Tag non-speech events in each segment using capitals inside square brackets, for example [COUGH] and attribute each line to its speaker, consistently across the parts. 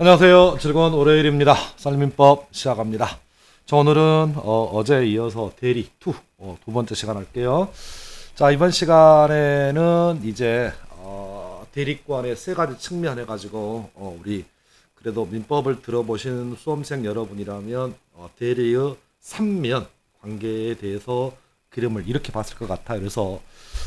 Speaker 1: 안녕하세요. 즐거운 월요일입니다. 쌀민법 시작합니다. 자, 오늘은 어, 제 이어서 대리 2, 어, 두 번째 시간 할게요. 자, 이번 시간에는 이제 어, 대리권의 세 가지 측면 해가지고 어, 우리 그래도 민법을 들어보신 수험생 여러분이라면 어, 대리의 3면 관계에 대해서 그림을 이렇게 봤을 것 같아요. 그래서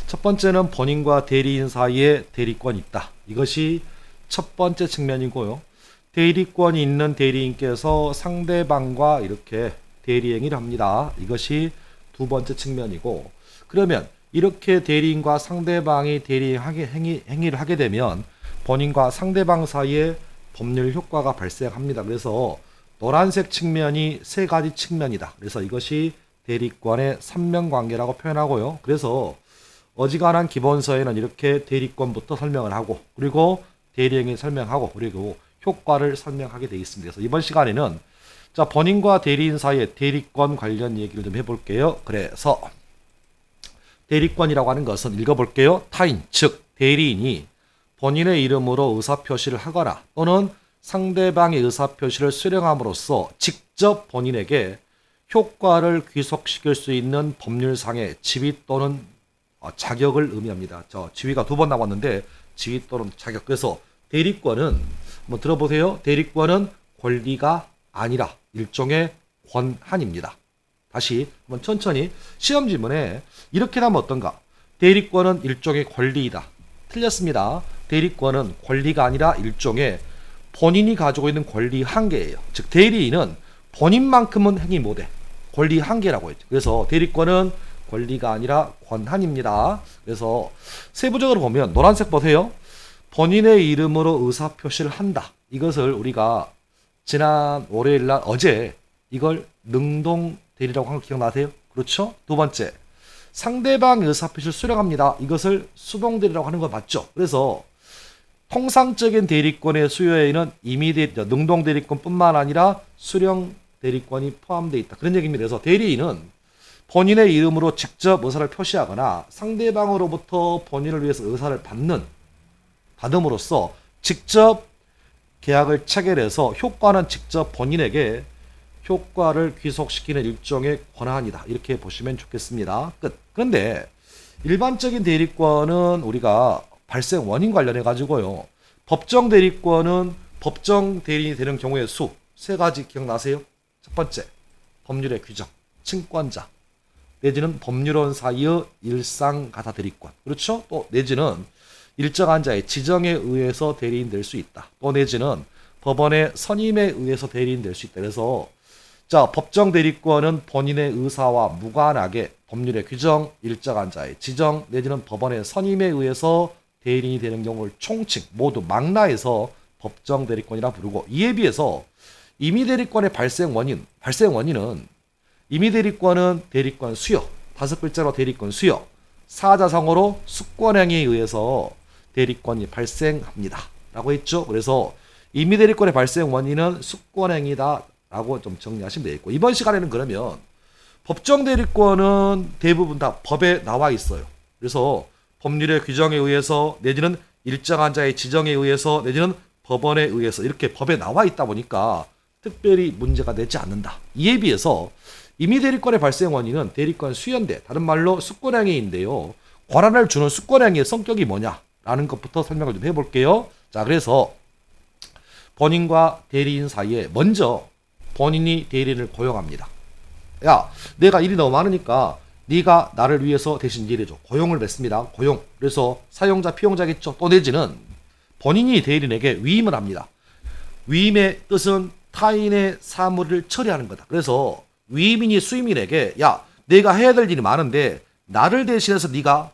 Speaker 1: 첫 번째는 본인과 대리인 사이에 대리권이 있다. 이것이 첫 번째 측면이고요. 대리권이 있는 대리인께서 상대방과 이렇게 대리행위를 합니다. 이것이 두 번째 측면이고 그러면 이렇게 대리인과 상대방이 대리행위 행위, 행위를 하게 되면 본인과 상대방 사이에 법률 효과가 발생합니다. 그래서 노란색 측면이 세 가지 측면이다. 그래서 이것이 대리권의 삼면 관계라고 표현하고요. 그래서 어지간한 기본서에는 이렇게 대리권부터 설명을 하고 그리고 대리행위 설명하고 그리고 효과를 설명하게 되어 있습니다. 그래서 이번 시간에는 자 본인과 대리인 사이의 대리권 관련 얘기를 좀 해볼게요. 그래서 대리권이라고 하는 것은 읽어볼게요. 타인 즉 대리인이 본인의 이름으로 의사표시를 하거나 또는 상대방의 의사표시를 수령함으로써 직접 본인에게 효과를 귀속시킬 수 있는 법률상의 지위 또는 어, 자격을 의미합니다. 저 지위가 두 번 나왔는데 지위 또는 자격. 그래서 대리권은 한번 들어보세요. 대리권은 권리가 아니라 일종의 권한입니다. 다시 한번 천천히 시험 지문에 이렇게 나면 어떤가? 대리권은 일종의 권리이다. 틀렸습니다. 대리권은 권리가 아니라 일종의 본인이 가지고 있는 권리 한계예요. 즉 대리인은 본인만큼은 행위 못해. 권리 한계라고 했죠. 그래서 대리권은 권리가 아니라 권한입니다. 그래서 세부적으로 보면 노란색 보세요. 본인의 이름으로 의사 표시를 한다. 이것을 우리가 지난 월요일 날 어제 이걸 능동 대리라고 한 거 기억나세요? 그렇죠? 두 번째. 상대방 의사 표시를 수령합니다. 이것을 수동 대리라고 하는 거 맞죠? 그래서 통상적인 대리권의 수요에는 이미 대, 능동 대리권뿐만 아니라 수령 대리권이 포함되어 있다. 그런 얘기입니다. 그래서 대리인은 본인의 이름으로 직접 의사를 표시하거나 상대방으로부터 본인을 위해서 의사를 받는 받음으로써 직접 계약을 체결해서 효과는 직접 본인에게 효과를 귀속시키는 일종의 권한이다. 이렇게 보시면 좋겠습니다. 끝. 그런데 일반적인 대리권은 우리가 발생 원인 관련해 가지고요. 법정 대리권은 법정 대리인이 되는 경우의 수 세 가지 기억나세요? 첫 번째, 법률의 규정, 친권자, 내지는 법률원 사이의 일상 가사 대리권. 그렇죠? 또 내지는 일정한 자의 지정에 의해서 대리인 될 수 있다. 또 내지는 법원의 선임에 의해서 대리인 될 수 있다. 그래서 자 법정 대리권은 본인의 의사와 무관하게 법률의 규정, 일정한 자의 지정 내지는 법원의 선임에 의해서 대리인이 되는 경우를 총칭 모두 망라해서 법정 대리권이라 부르고 이에 비해서 임의 대리권의 발생 원인, 발생 원인은 임의 대리권은 대리권 수여, 다섯 글자로 대리권 수여, 사자성어로 수권행위에 의해서 대리권이 발생합니다. 라고 했죠. 그래서 임의 대리권의 발생 원인은 수권행위다. 라고 좀 정리하시면 되겠고. 이번 시간에는 그러면 법정 대리권은 대부분 다 법에 나와 있어요. 그래서 법률의 규정에 의해서 내지는 일정한 자의 지정에 의해서 내지는 법원에 의해서 이렇게 법에 나와 있다 보니까 특별히 문제가 되지 않는다. 이에 비해서 임의 대리권의 발생 원인은 대리권 수연대, 다른 말로 수권행위인데요. 권한을 주는 수권행위의 성격이 뭐냐? 라는 것부터 설명을 좀 해볼게요. 자, 그래서 본인과 대리인 사이에 먼저 본인이 대리인을 고용합니다. 야, 내가 일이 너무 많으니까 네가 나를 위해서 대신 일해줘. 고용을 맺습니다. 고용. 그래서 사용자, 피용자겠죠. 또 내지는 본인이 대리인에게 위임을 합니다. 위임의 뜻은 타인의 사물을 처리하는 거다. 그래서 위임인이 수임인에게 야, 내가 해야 될 일이 많은데 나를 대신해서 네가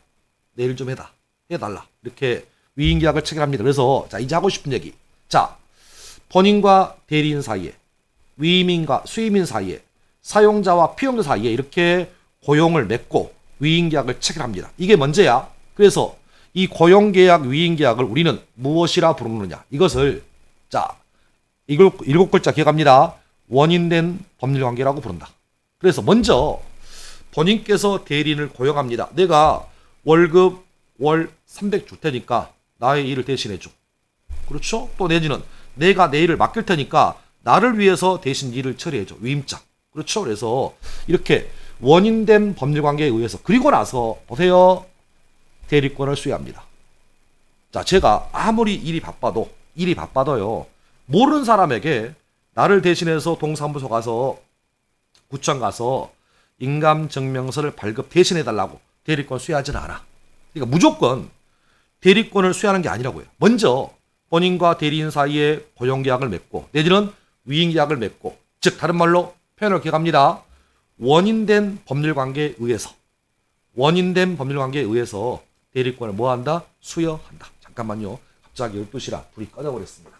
Speaker 1: 내일 좀 해다. 해달라. 이렇게 위임 계약을 체결합니다. 그래서 자 이제 하고 싶은 얘기. 자 본인과 대리인 사이에 위임인과 수임인 사이에 사용자와 피용자 사이에 이렇게 고용을 맺고 위임 계약을 체결합니다. 이게 먼저야. 그래서 이 고용 계약, 위임 계약을 우리는 무엇이라 부르느냐? 이것을 자 일곱, 일곱 글자 기억합니다. 원인된 법률 관계라고 부른다. 그래서 먼저 본인께서 대리인을 고용합니다. 내가 월급 월 300 줄 테니까 나의 일을 대신해 줘. 그렇죠? 또 내지는 내가 내 일을 맡길 테니까 나를 위해서 대신 일을 처리해 줘. 위임장. 그렇죠. 그래서 이렇게 원인된 법률 관계에 의해서 그리고 나서 보세요. 대리권을 수여합니다. 자, 제가 아무리 일이 바빠도 일이 바빠도요. 모르는 사람에게 나를 대신해서 동사무소 가서 구청 가서 인감 증명서를 발급 대신해 달라고 대리권 수여하지는 않아. 그러니까 무조건 대리권을 수여하는 게 아니라고요. 먼저 본인과 대리인 사이에 고용계약을 맺고 내지는 위임계약을 맺고 즉 다른 말로 표현을 기억합니다. 원인된 법률관계에 의해서 원인된 법률관계에 의해서 대리권을 뭐한다? 수여한다. 잠깐만요. 갑자기 12시라 불이 꺼져버렸습니다.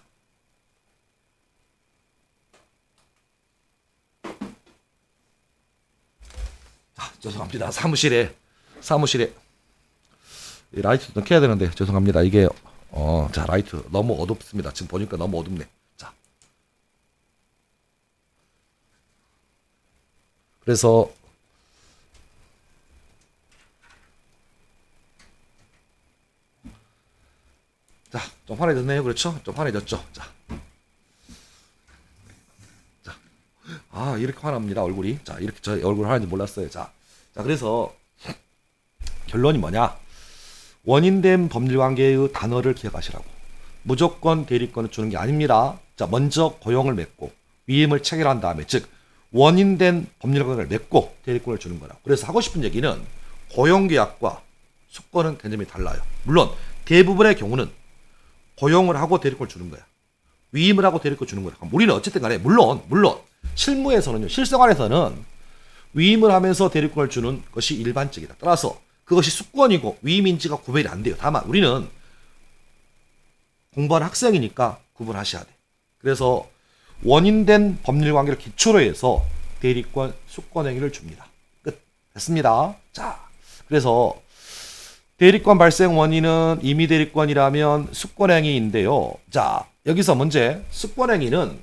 Speaker 1: 자, 죄송합니다. 사무실에 사무실에 이 라이트 좀 켜야 되는데 죄송합니다. 이게 어, 자 라이트 너무 어둡습니다. 지금 보니까 너무 어둡네. 자, 그래서 자, 좀 환해졌네요. 그렇죠? 좀 환해졌죠? 자. 자. 아, 이렇게 환합니다. 얼굴이. 자, 이렇게 저 얼굴 환한지 몰랐어요. 자. 자, 그래서 결론이 뭐냐? 원인된 법률 관계의 단어를 기억하시라고. 무조건 대리권을 주는 게 아닙니다. 자, 먼저 고용을 맺고 위임을 체결한 다음에 즉 원인된 법률 관계를 맺고 대리권을 주는 거라고. 그래서 하고 싶은 얘기는 고용 계약과 수권은 개념이 달라요. 물론 대부분의 경우는 고용을 하고 대리권을 주는 거야. 위임을 하고 대리권 주는 거야. 우리는 어쨌든 간에 물론 물론 실무에서는요. 실생활에서는 위임을 하면서 대리권을 주는 것이 일반적이다. 따라서 그것이 수권이고 위임인지가 구별이 안 돼요. 다만 우리는 공부하는 학생이니까 구분하셔야 돼. 그래서 원인된 법률 관계를 기초로 해서 대리권, 수권 행위를 줍니다. 끝. 됐습니다. 자, 그래서 대리권 발생 원인은 임의 대리권이라면 수권 행위인데요. 자, 여기서 문제. 수권 행위는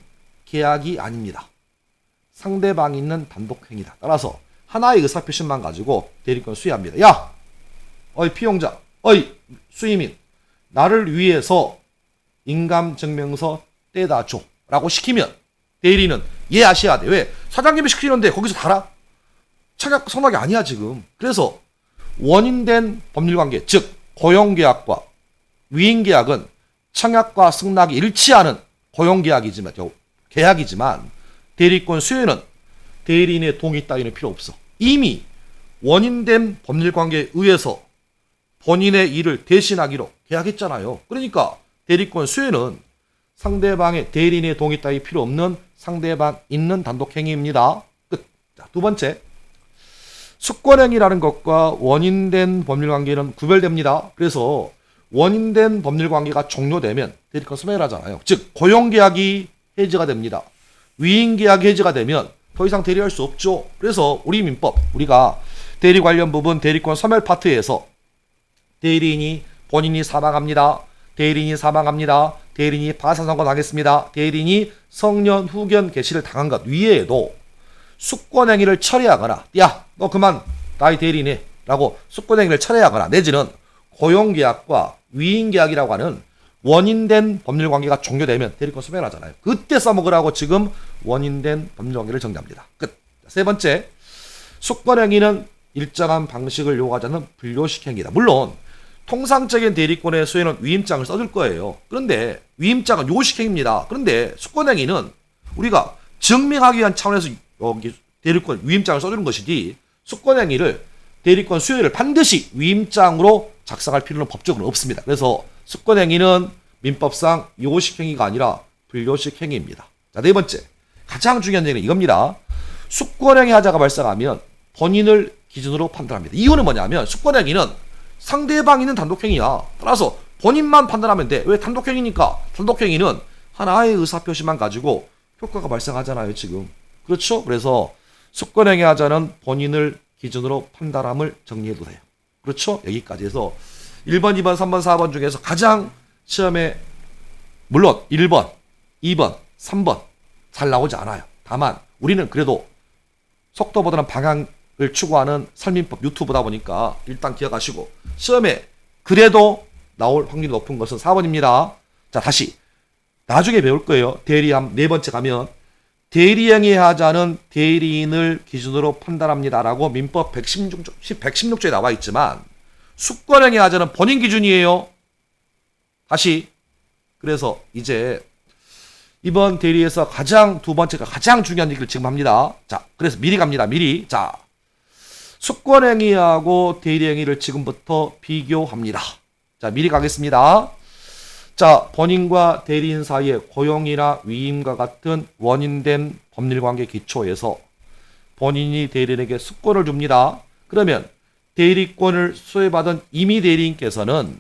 Speaker 1: 계약이 아닙니다. 상대방이 있는 단독 행위다. 따라서 하나의 의사표시만 가지고 대리권 수여합니다. 야, 어이 피용자, 어이 수임인, 나를 위해서 인감 증명서 떼다 줘라고 시키면 대리는 이해하셔야 돼. 왜? 사장님이 시키는데 거기서 달아? 청약 성락이 아니야 지금. 그래서 원인된 법률관계, 즉 고용계약과 위임계약은 청약과 승낙이 일치하는 고용계약이지만 계약이지만 대리권 수요는 대리인의 동의 따위는 필요 없어. 이미 원인된 법률관계에 의해서 본인의 일을 대신하기로 계약했잖아요. 그러니까 대리권 수요는 상대방의 대리인의 동의 따위 필요 없는 상대방 있는 단독 행위입니다. 끝. 자, 두 번째. 수권행위라는 것과 원인된 법률관계는 구별됩니다. 그래서 원인된 법률관계가 종료되면 대리권 소멸하잖아요. 즉 고용계약이 해지가 됩니다. 위임계약이 해지가 되면 더 이상 대리할 수 없죠. 그래서 우리 민법 우리가 대리 관련 부분 대리권 소멸 파트에서 대리인이 본인이 사망합니다. 대리인이 사망합니다. 대리인이 파산선고 당했습니다. 대리인이 성년 후견 개시를 당한 것 위에도 수권행위를 처리하거나 야 너 그만 나의 대리인해 라고 수권행위를 처리하거나 내지는 고용계약과 위임계약이라고 하는 원인된 법률관계가 종료되면 대리권 소멸하잖아요. 그때 써먹으라고 지금 원인된 법률관계를 정리합니다. 끝. 세 번째, 수권행위는 일정한 방식을 요구하자는 불료식 행위다. 물론 통상적인 대리권의 수혜는 위임장을 써줄 거예요. 그런데 위임장은 요식행위입니다. 그런데 수권행위는 우리가 증명하기 위한 차원에서 여기 대리권 위임장을 써주는 것이지 수권행위를 대리권 수요를 반드시 위임장으로 작성할 필요는 법적으로 없습니다. 그래서 수권행위는 민법상 요식행위가 아니라 불요식 행위입니다. 자, 네 번째. 가장 중요한 얘기는 이겁니다. 수권행위 하자가 발생하면 본인을 기준으로 판단합니다. 이유는 뭐냐면 수권행위는 상대방 있는 단독행위야. 따라서 본인만 판단하면 돼. 왜 단독행위니까? 단독행위는 하나의 의사표시만 가지고 효과가 발생하잖아요, 지금. 그렇죠? 그래서 수권행위 하자는 본인을 기준으로 판단함을 정리해도 돼요. 그렇죠? 여기까지 해서 1번, 2번, 3번, 4번 중에서 가장 시험에 물론 1번, 2번, 3번 잘 나오지 않아요. 다만 우리는 그래도 속도보다는 방향 을 추구하는 설민법 유튜브다 보니까 일단 기억하시고 시험에 그래도 나올 확률이 높은 것은 4번입니다. 자, 다시 나중에 배울 거예요. 대리함 네 번째 가면 대리행위 하자는 대리인을 기준으로 판단합니다라고 민법 116, 116조에 나와 있지만 수권행위 하자는 본인 기준이에요. 다시 그래서 이제 이번 대리에서 가장 두 번째가 가장 중요한 얘기를 지금 합니다. 자, 그래서 미리 갑니다. 미리. 자, 수권행위하고 대리행위를 지금부터 비교합니다. 자, 미리 가겠습니다. 자, 본인과 대리인 사이의 고용이나 위임과 같은 원인된 법률관계 기초에서 본인이 대리인에게 수권을 줍니다. 그러면 대리권을 수여받은 임의 대리인께서는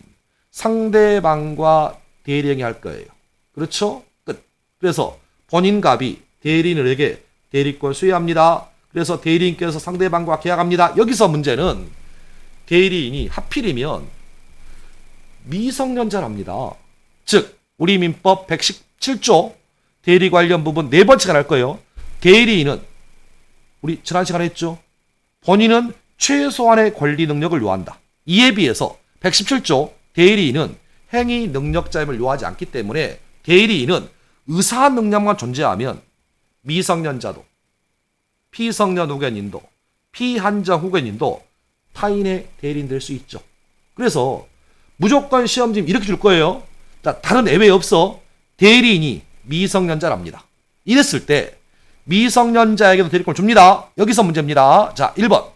Speaker 1: 상대방과 대리행위 할 거예요. 그렇죠? 끝. 그래서 본인 갑이 대리인에게 대리권 수여합니다. 그래서 대리인께서 상대방과 계약합니다. 여기서 문제는 대리인이 하필이면 미성년자랍니다. 즉 우리 민법 117조 대리 관련 부분 네 번째가 날 거예요. 대리인은 우리 지난 시간에 했죠. 본인은 최소한의 권리 능력을 요한다. 이에 비해서 117조 대리인은 행위 능력자임을 요하지 않기 때문에 대리인은 의사 능력만 존재하면 미성년자도 피성년 후견인도 피한정 후견인도 타인의 대리인 될 수 있죠. 그래서 무조건 시험지 이렇게 줄 거예요. 자, 다른 예외 없어. 대리인이 미성년자랍니다. 이랬을 때 미성년자에게도 대리권을 줍니다. 여기서 문제입니다. 자, 1번.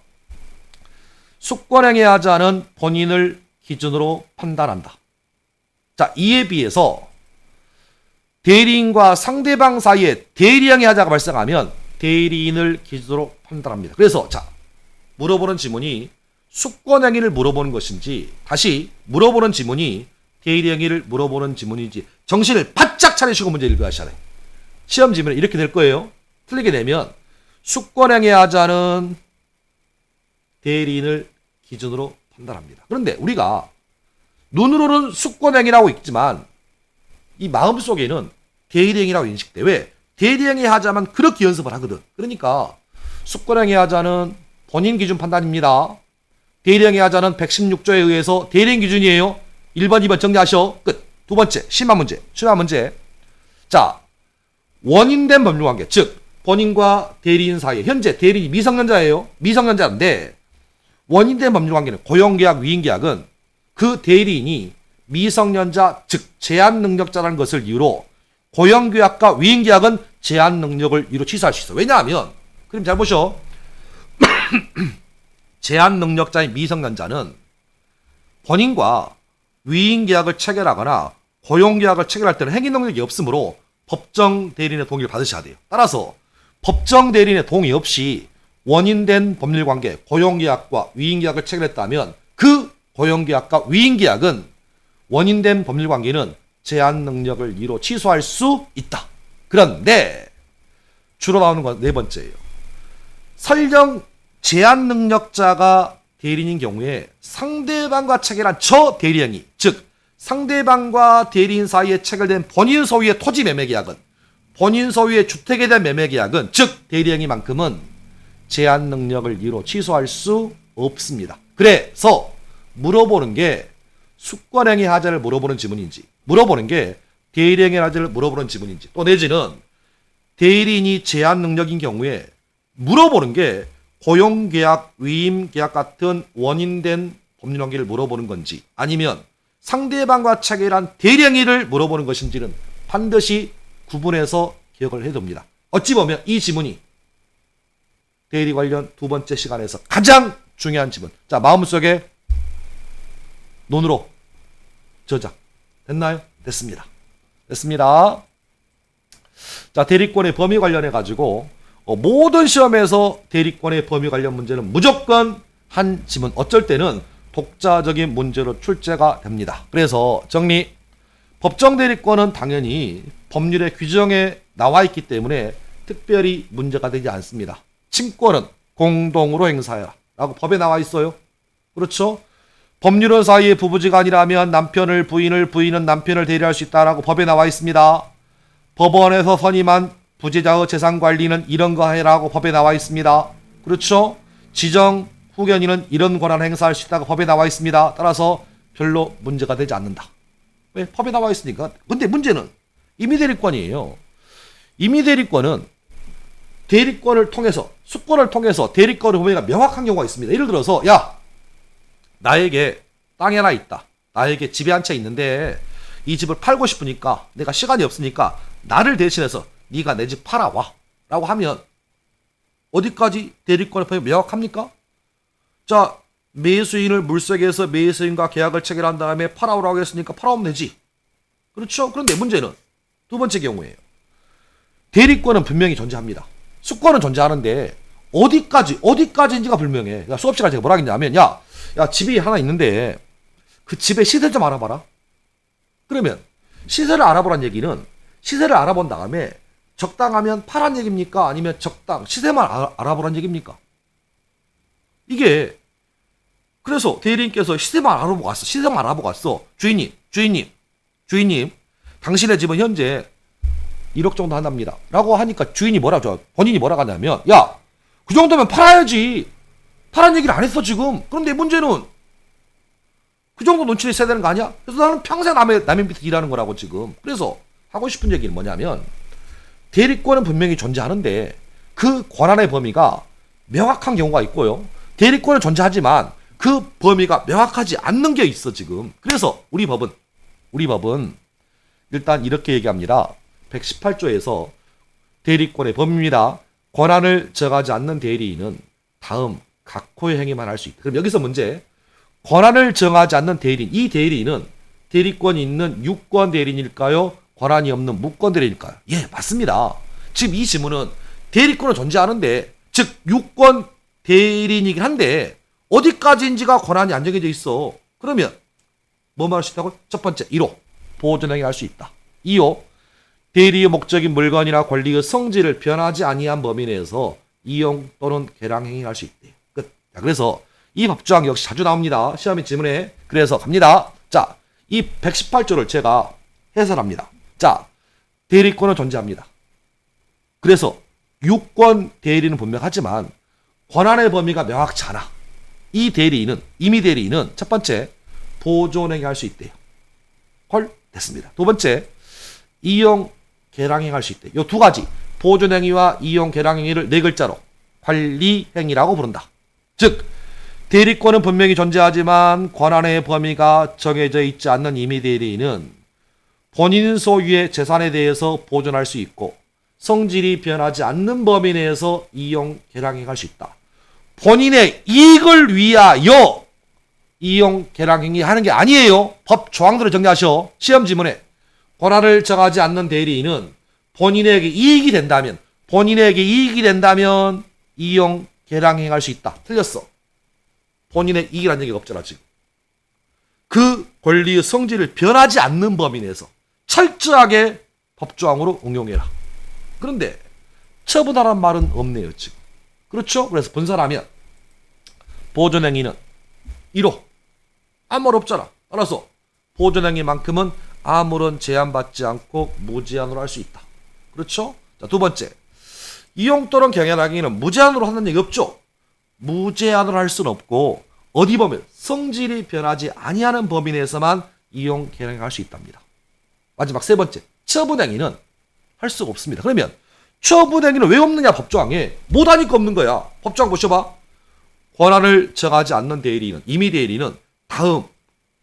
Speaker 1: 숙권행위 하자는 본인을 기준으로 판단한다. 자, 이에 비해서 대리인과 상대방 사이에 대리행위 하자가 발생하면 대리인을 기준으로 판단합니다. 그래서 자, 물어보는 지문이 숙권행위를 물어보는 것인지 다시 물어보는 지문이 대리 행위를 물어보는 지문인지 정신을 바짝 차리시고 문제 돼. 시험 지문은 이렇게 될 거예요. 틀리게 되면 숙권행위 하자는 대리인을 기준으로 판단합니다. 그런데 우리가 눈으로는 숙권행위라고 있지만 이 마음속에는 대리행위라고 인식돼. 왜? 대리행위 하자만 그렇게 연습을 하거든. 그러니까 숙권행위 하자는 본인 기준 판단입니다. 대리행위 하자는 116조에 의해서 대리행 기준이에요. 1번, 2번 정리하셔. 끝. 두 번째, 심화 문제. 심화 문제. 자, 원인된 법률관계. 즉, 본인과 대리인 사이에 현재 대리인이 미성년자예요. 미성년자인데 원인된 법률관계는 고용계약, 위임계약은 그 대리인이 미성년자, 즉 제한 능력자라는 것을 이유로 고용계약과 위임계약은 제한 능력을 이유로 취소할 수 있어. 왜냐하면 그럼 잘 보셔. [COUGHS] 제한 능력자인 미성년자는 본인과 위임계약을 체결하거나 고용계약을 체결할 때는 행위 능력이 없으므로 법정 대리인의 동의를 받으셔야 돼요. 따라서 법정 대리인의 동의 없이 원인된 법률관계 고용계약과 위임계약을 체결했다면 그 고용계약과 위임계약은 원인된 법률관계는 제한 능력을 이로 취소할 수 있다. 그런데 주로 나오는 건 네 번째예요. 설령 제한 능력자가 대리인인 경우에 상대방과 체결한 저 대리행위, 즉 상대방과 대리인 사이에 체결된 본인 소유의 토지 매매 계약은 본인 소유의 주택에 대한 매매 계약은 즉 대리행위만큼은 제한 능력을 이로 취소할 수 없습니다. 그래서 물어보는 게 숙권행위 하자를 물어보는 지문인지 물어보는 게 대리행위 하자를 물어보는 지문인지 또 내지는 대리인이 제한 능력인 경우에 물어보는 게 고용계약, 위임계약 같은 원인된 법률관계를 물어보는 건지 아니면 상대방과 체결한 대리행위를 물어보는 것인지는 반드시 구분해서 기억을 해둡니다. 어찌 보면 이 지문이 대리 관련 두 번째 시간에서 가장 중요한 지문. 자, 마음속에 논으로 저장. 됐나요? 됐습니다. 됐습니다. 자, 대리권의 범위 관련해 가지고 어, 모든 시험에서 대리권의 범위 관련 문제는 무조건 한 지문 어쩔 때는 독자적인 문제로 출제가 됩니다. 그래서 정리 법정 대리권은 당연히 법률의 규정에 나와 있기 때문에 특별히 문제가 되지 않습니다. 친권은 공동으로 행사해라 라고 법에 나와 있어요. 그렇죠? 법률은 사이의 부부지간이라면 남편을 부인을 부인은 남편을 대리할 수 있다라고 법에 나와 있습니다. 법원에서 선임한 부재자의 재산 관리는 이런 거 해라고 법에 나와 있습니다. 그렇죠? 지정 후견인은 이런 권한을 행사할 수 있다고 법에 나와 있습니다. 따라서 별로 문제가 되지 않는다. 왜? 법에 나와 있으니까. 근데 문제는 임의 대리권이에요. 임의 대리권은 대리권을 통해서 수권을 통해서 대리권의 범위가 명확한 경우가 있습니다. 예를 들어서 야 나에게 땅이 하나 있다. 나에게 집이 한 채 있는데 이 집을 팔고 싶으니까 내가 시간이 없으니까 나를 대신해서 네가 내 집 팔아와 라고 하면 어디까지 대리권의 범위 명확합니까? 자 매수인을 물색해서 매수인과 계약을 체결한 다음에 팔아오라고 했으니까 팔아오면 되지. 그렇죠? 그런데 문제는 두 번째 경우에요. 대리권은 분명히 존재합니다. 수권은 존재하는데 어디까지 어디까지인지가 불명해. 그러니까 수업 시간 제가 뭐라 했냐면 야, 야 집이 하나 있는데 그 집의 시세 좀 알아봐라. 그러면 시세를 알아보란 얘기는 시세를 알아본 다음에 적당하면 파란 얘기입니까? 아니면 적당 시세만 알- 알아보란 얘기입니까? 이게 그래서 대리인께서 시세만 알아보고 왔어. 시세만 알아보고 왔어. 주인님, 주인님, 주인님, 당신의 집은 현재 1억 정도 한답니다. 라고 하니까 주인이 뭐라 죠 본인이 뭐라고 하냐면, 야, 그 정도면 팔아야지. 파란 얘기를 안 했어, 지금. 그런데 문제는 그 정도 눈치를 써야 되는 거 아니야? 그래서 나는 평생 남의, 남의 밑에 일하는 거라고, 지금. 그래서 하고 싶은 얘기는 뭐냐면, 대리권은 분명히 존재하는데, 그 권한의 범위가 명확한 경우가 있고요. 대리권은 존재하지만, 그 범위가 명확하지 않는 게 있어, 지금. 그래서 우리 법은, 우리 법은 일단 이렇게 얘기합니다. 118조에서 대리권의 범위입니다. 권한을 정하지 않는 대리인은 다음 각호의 행위만 할 수 있다. 그럼 여기서 문제. 권한을 정하지 않는 대리인. 이 대리인은 대리권이 있는 유권 대리인일까요? 권한이 없는 무권 대리인일까요? 예, 맞습니다. 지금 이 지문은 대리권은 존재하는데, 즉 유권 대리인이긴 한데 어디까지인지가 권한이 안 정해져 있어. 그러면 뭐만 할 수 있다고? 첫 번째, 1호. 보존행위 할수 있다. 2호. 대리의 목적인 물건이나 권리의 성질을 변하지 아니한 범위 내에서 이용 또는 개량 행위 할 수 있대. 끝. 자, 그래서 이 법조항 역시 자주 나옵니다. 시험의 지문에. 그래서 갑니다. 자, 이 118조를 제가 해설합니다. 자, 대리권은 존재합니다. 그래서 유권 대리는 분명하지만 권한의 범위가 명확치 않아. 이 대리인은 이미 대리인은 첫 번째 보존행위 할 수 있대요. 헐 됐습니다. 두 번째 이용 개량행 할수 있대. 요두 가지 보존행위와 이용 개량행위를 네 글자로 관리행위라고 부른다. 즉 대리권은 분명히 존재하지만 권한의 범위가 정해져 있지 않는 임의 대리인은 본인 소유의 재산에 대해서 보존할 수 있고 성질이 변하지 않는 범위 내에서 이용 개량행위 할수 있다. 본인의 이익을 위하여 이용 개량행위 하는 게 아니에요. 법 조항들을 정리하셔. 시험 지문에 권한을 정하지 않는 대리인은 본인에게 이익이 된다면 본인에게 이익이 된다면 이용 개량행위 할수 있다. 틀렸어. 본인의 이익이라는 얘기가 없잖아 지금. 그 권리의 성질을 변하지 않는 범위 내에서 철저하게 법조항으로 응용해라. 그런데 처분하란 말은 없네요 지금. 그렇죠? 그래서 본사라면 보존행위는 1호 아무 말 없잖아. 알아서 보존행위만큼은 아무런 제한받지 않고 무제한으로 할 수 있다. 그렇죠? 자, 두 번째. 이용 또는 경연하기는 무제한으로 하는 얘기 없죠? 무제한으로 할 수는 없고 어디 보면 성질이 변하지 아니하는 범위 내에서만 이용 경영할 수 있답니다. 마지막 세 번째. 처분 행위는 할 수가 없습니다. 그러면 처분 행위는 왜 없느냐 법조항에 못하니까 없는 거야. 법조항 보셔봐. 권한을 정하지 않는 대리인은 이미 대리인은 다음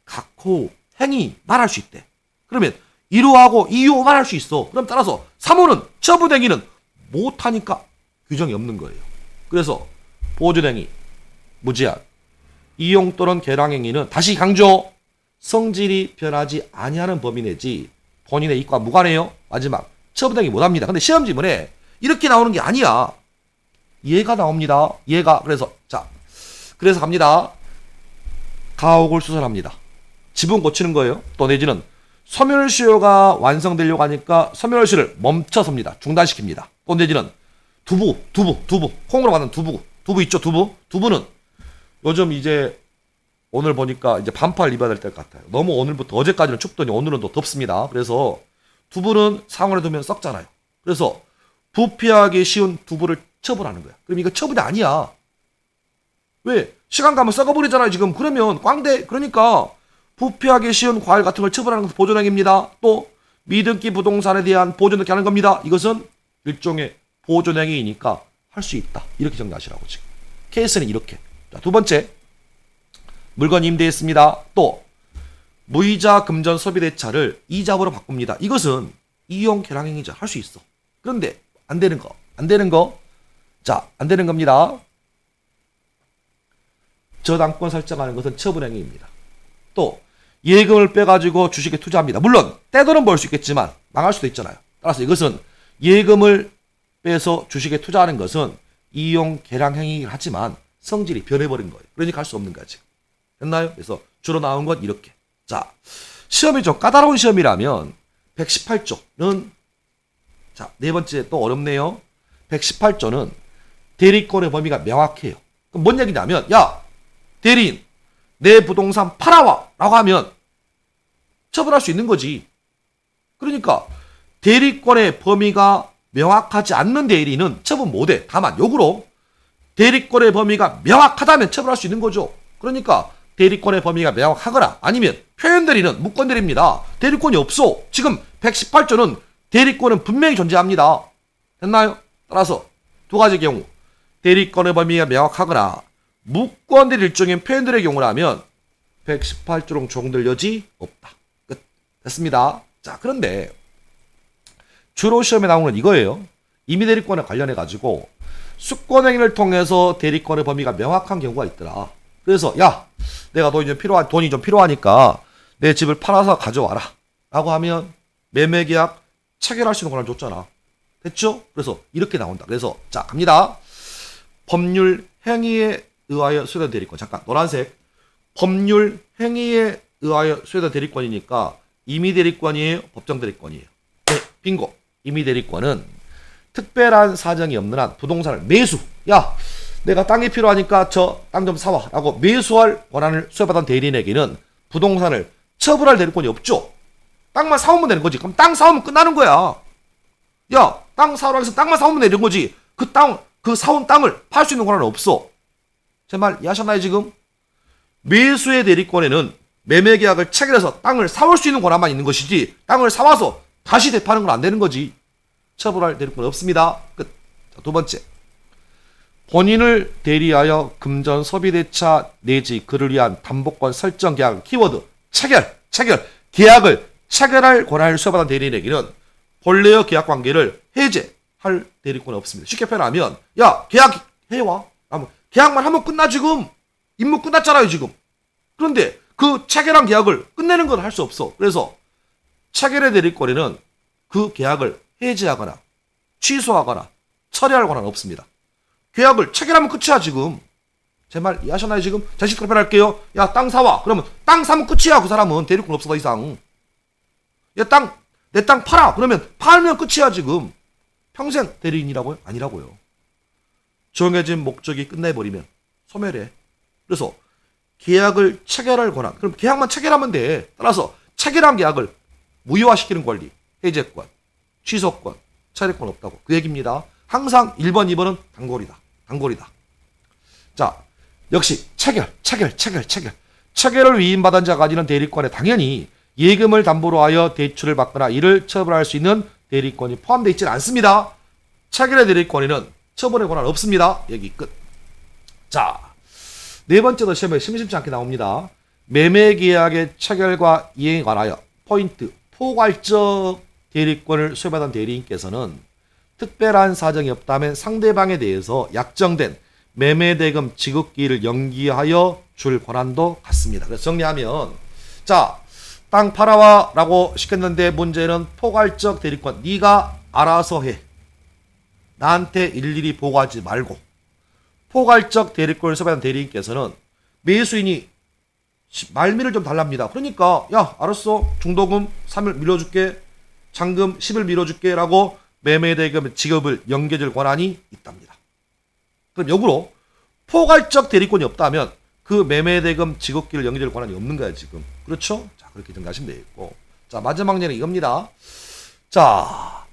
Speaker 1: 각호 행위 말할 수 있대. 그러면 1호하고 2호 말할 수 있어. 그럼 따라서 3호는 처분 행위는 못하니까 규정이 없는 거예요. 그래서 보존행위 무제한 이용 또는 개량행위는 다시 강조 성질이 변하지 아니하는 범위 내지 본인의 이익과 무관해요. 마지막 처분행위 못합니다. 근데 시험 지문에 이렇게 나오는 게 아니야. 얘가 나옵니다. 얘가 그래서 자 그래서 갑니다. 가옥을 수설합니다. 지분 고치는 거예요. 또 내지는 소멸시효가 완성되려고 하니까 소멸시효를 멈춰섭니다. 중단시킵니다. 또 내지는 두부, 두부, 두부, 콩으로 만든 두부, 두부 있죠, 두부. 두부는 요즘 이제 오늘 보니까 이제 반팔 입어야 될것 같아요. 너무 오늘부터 어제까지는 춥더니 오늘은 또 덥습니다. 그래서 두부는 상온에 두면 썩잖아요. 그래서 부피하기 쉬운 두부를 처분하는 거야. 그럼 이거 처분이 아니야. 왜? 시간 가면 썩어버리잖아요, 지금. 그러면 꽝대, 그러니까 부피하기 쉬운 과일 같은 걸 처분하는 것도 보존행위입니다. 또 미등기 부동산에 대한 보존을 하는 겁니다. 이것은 일종의 보존 행위이니까 할 수 있다. 이렇게 정리하시라고 지금. 케이스는 이렇게. 자, 두 번째. 물건 임대했습니다. 또 무이자 금전 소비 대차를 이자로 바꿉니다. 이것은 이용 계량행위자 할 수 있어. 그런데 안 되는 거. 안 되는 거. 자, 안 되는 겁니다. 저당권 설정하는 것은 처분행위입니다. 또 예금을 빼가지고 주식에 투자합니다. 물론 떼돈은 벌 수 있겠지만 망할 수도 있잖아요. 따라서 이것은 예금을 빼서 주식에 투자하는 것은 이용 계량 행위를 하지만 성질이 변해버린 거예요. 그러니까 할 수 없는 거지. 됐나요? 그래서 주로 나온 건 이렇게. 자, 시험이 좀 까다로운 시험이라면 118조는 자, 네 번째 또 어렵네요. 118조는 대리권의 범위가 명확해요. 그럼 뭔 얘기냐면 야, 대리인 내 부동산 팔아와 라고 하면 처분할 수 있는 거지. 그러니까 대리권의 범위가 명확하지 않는 대리인은 처분 못해. 다만 역으로 대리권의 범위가 명확하다면 처분할 수 있는 거죠. 그러니까 대리권의 범위가 명확하거나 아니면 표현 대리는 무권 대리입니다. 대리권이 없어. 지금 118조는 대리권은 분명히 존재합니다. 됐나요? 따라서 두 가지 경우 대리권의 범위가 명확하거나 무권 대리 일종인 표현들의 경우라면 118조로 종될 여지 없다. 끝. 됐습니다. 자, 그런데 주로 시험에 나오는 건 이거예요. 임의 대리권에 관련해 가지고 수권 행위를 통해서 대리권의 범위가 명확한 경우가 있더라. 그래서 야, 내가 돈이 좀 필요한 돈이 좀 필요하니까 내 집을 팔아서 가져와라. 라고 하면 매매 계약 체결할 수 있는 권한을 줬잖아. 됐죠? 그래서 이렇게 나온다. 그래서 자, 갑니다. 법률 행위에 의하여 수여된 대리권. 잠깐 노란색. 법률 행위에 의하여 수여된 대리권이니까 임의 대리권이에요, 법정 대리권이에요. 네, 빙고. 임의 대리권은 특별한 사정이 없는 한 부동산을 매수. 야, 내가 땅이 필요하니까 저 땅 좀 사와 라고 매수할 권한을 수여받은 대리인에게는 부동산을 처분할 대리권이 없죠. 땅만 사오면 되는 거지. 그럼 땅 사오면 끝나는 거야. 야, 땅 사오라 해서 땅만 사오면 되는 거지. 그 땅, 그 사온 땅을 팔 수 있는 권한은 없어. 제 말 이해하셨나요, 지금? 매수의 대리권에는 매매 계약을 체결해서 땅을 사올 수 있는 권한만 있는 것이지, 땅을 사와서 다시 대파는 건 안 되는 거지. 처분할 대리권 없습니다. 끝. 자, 두 번째. 본인을 대리하여 금전 소비대차 내지 그를 위한 담보권 설정 계약 키워드 체결 체결 계약을 체결할 권한을 수여받은 대리인에게는 본래의 계약 관계를 해제할 대리권은 없습니다. 쉽게 표현하면 야 계약 해와 하면 계약만 하면 끝나 지금 임무 끝났잖아요 지금 그런데 그 체결한 계약을 끝내는 건 할 수 없어. 그래서 체결의 대리권에는 그 계약을 해지하거나 취소하거나 처리할 권한은 없습니다. 계약을 체결하면 끝이야 지금. 제 말 이해하셨나요 지금? 자식 답변할게요. 야 땅 사와. 그러면 땅 사면 끝이야 그 사람은 대리권 없어 더 이상. 야땅 내 땅 팔아. 그러면 팔면 끝이야 지금. 평생 대리인이라고요? 아니라고요. 정해진 목적이 끝내버리면 소멸해. 그래서 계약을 체결할 권한. 그럼 계약만 체결하면 돼. 따라서 체결한 계약을 무효화시키는 권리, 해제권, 취소권, 차례권 없다고. 그 얘기입니다. 항상 1번, 2번은 단골이다. 단골이다. 자, 역시 체결, 체결, 체결, 체결. 체결을 위임받은 자가 가지는 대리권에 당연히 예금을 담보로 하여 대출을 받거나 이를 처분할 수 있는 대리권이 포함되어 있지는 않습니다. 체결의 대리권에는 처분의 권한 없습니다. 여기 끝. 자, 네 번째도 시험에 심심치 않게 나옵니다. 매매 계약의 체결과 이행에 관하여 포인트 포괄적 대리권을 수여받은 대리인께서는 특별한 사정이 없다면 상대방에 대해서 약정된 매매 대금 지급기를 연기하여 줄 권한도 갖습니다. 그래서 정리하면 자, 땅 팔아와 라고 시켰는데 문제는 포괄적 대리권 네가 알아서 해. 나한테 일일이 보고하지 말고 포괄적 대리권을 수반한 대리인께서는 매수인이 시- 말미를 좀 달랍니다. 그러니까 야 알았어 중도금 3일 밀어줄게 잔금 10을 밀어줄게 라고 매매대금 지급을 연계줄 권한이 있답니다. 그럼 역으로 포괄적 대리권이 없다면 그 매매대금 지급기를 연계줄 권한이 없는 거야 지금. 그렇죠? 자 그렇게 정리하시면 되겠고 자 마지막 예는 이겁니다. 자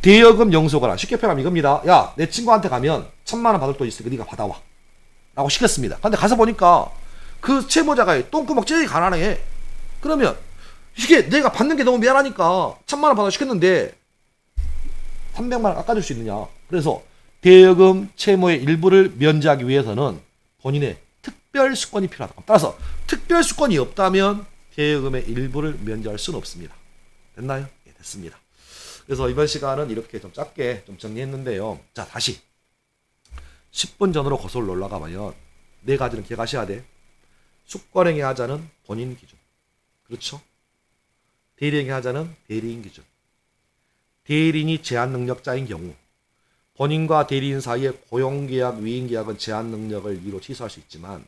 Speaker 1: 대여금 영소거나 쉽게 표현하면 이겁니다. 야, 내 친구한테 가면 천만 원 받을 돈 있으니까 네가 받아와. 라고 시켰습니다. 근데 가서 보니까 그 채무자가 똥구멍 찌르게 가난해. 그러면 이게 내가 받는 게 너무 미안하니까 천만 원 받아 시켰는데 300만 원 깎아줄 수 있느냐. 그래서 대여금 채무의 일부를 면제하기 위해서는 본인의 특별 수권이 필요하다. 따라서 특별 수권이 없다면 대여금의 일부를 면제할 수는 없습니다. 됐나요? 예, 됐습니다. 그래서 이번 시간은 이렇게 좀 짧게 좀 정리했는데요. 자, 다시 10분 전으로 거슬러 올라가면 네 가지는 기억하셔야 돼. 수권행위 하자는 본인 기준. 그렇죠? 대리행위 하자는 대리인 기준. 대리인이 제한 능력자인 경우 본인과 대리인 사이의 고용계약, 위임계약은 제한 능력을 이유로 취소할 수 있지만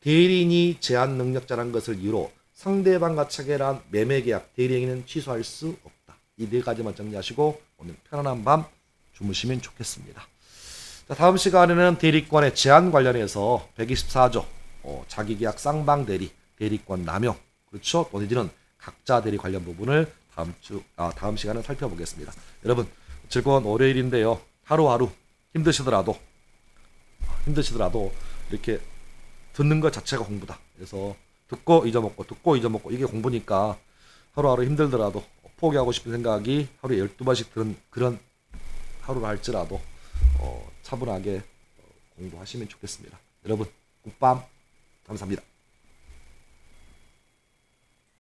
Speaker 1: 대리인이 제한 능력자라는 것을 이유로 상대방과 체결한 매매계약, 대리행위는 취소할 수 없다. 이 네 가지만 정리하시고 오늘 편안한 밤 주무시면 좋겠습니다. 자, 다음 시간에는 대리권의 제한 관련해서 124조 어, 자기계약 쌍방 대리, 대리권 남용 그렇죠? 또 내지는 각자 대리 관련 부분을 다음 주 아, 다음 시간에 살펴보겠습니다. 여러분 즐거운 월요일인데요. 하루하루 힘드시더라도 힘드시더라도 이렇게 듣는 것 자체가 공부다. 그래서 듣고 잊어먹고 듣고 잊어먹고 이게 공부니까 하루하루 힘들더라도 포기하고 싶은 생각이 하루에 12번씩 드는 그런 하루를 할지라도 어, 차분하게 어, 공부하시면 좋겠습니다. 여러분 굿밤 감사합니다.